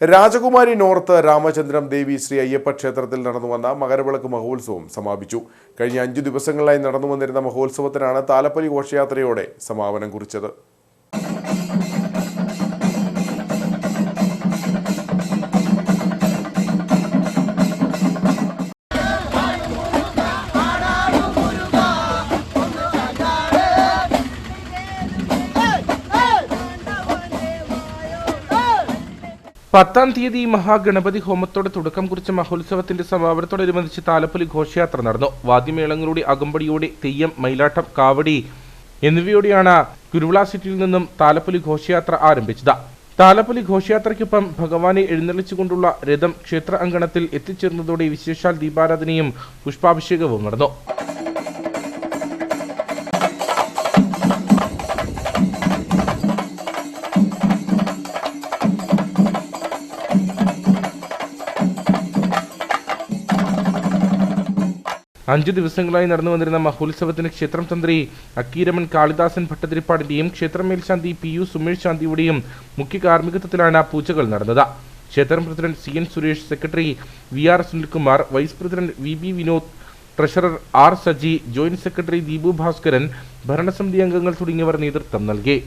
രാജകുമാരി നോർത്ത് രാമചന്ദ്രം ദേവി ശ്രീ അയ്യപ്പ ക്ഷേത്രത്തിൽ നടന്നു വന്ന മകരവിളക്ക് മഹോത്സവം സമാപിച്ചു. കഴിഞ്ഞ അഞ്ചു ദിവസങ്ങളിലായി നടന്നു വന്നിരുന്ന മഹോത്സവത്തിനാണ് താലപ്പൊലി ഘോഷയാത്രയോടെ സമാപനം കുറിച്ചത്. പത്താം തീയതി മഹാഗണപതി ഹോമത്തോടെ തുടക്കം കുറിച്ച മഹോത്സവത്തിന്റെ സമാപനത്തോടനുബന്ധിച്ച് താലപ്പൊലി ഘോഷയാത്ര നടന്നു. വാദ്യമേളങ്ങളുടെ അകമ്പടിയോടെ തെയ്യം മയിലാട്ടം കാവടി എന്നിവയോടെയാണ് കുരുവിള സിറ്റിയിൽ നിന്നും താലപ്പൊലി ഘോഷയാത്ര ആരംഭിച്ചത്. താലപ്പൊലി ഘോഷയാത്രയ്ക്കൊപ്പം ഭഗവാനെ എഴുന്നള്ളിച്ചുകൊണ്ടുള്ള രഥം ക്ഷേത്ര അങ്കണത്തിൽ എത്തിച്ചേർന്നതോടെ വിശേഷാൽ ദീപാരാധനയും പുഷ്പാഭിഷേകവും നടന്നു. അഞ്ചു ദിവസങ്ങളായി നടന്നു വന്നിരുന്ന മഹോത്സവത്തിന് ക്ഷേത്രം തന്ത്രി അക്കീരമൻ കാളിദാസൻ ഭട്ടതിരിപ്പാടിന്റെയും ക്ഷേത്രം മേൽശാന്തി പി യു സുമേഷ് ശാന്തിയുടെയും മുഖ്യ കാർമ്മികത്വത്തിലാണ് പൂജകൾ നടന്നത്. ക്ഷേത്രം president C N Suresh secretary V R Sunilkumar vice president V B Vinod treasurer R Saji joint secretary Deepu Bhaskaran ഭരണസമിതി അംഗങ്ങൾ തുടങ്ങിയവർ നേതൃത്വം നൽകി.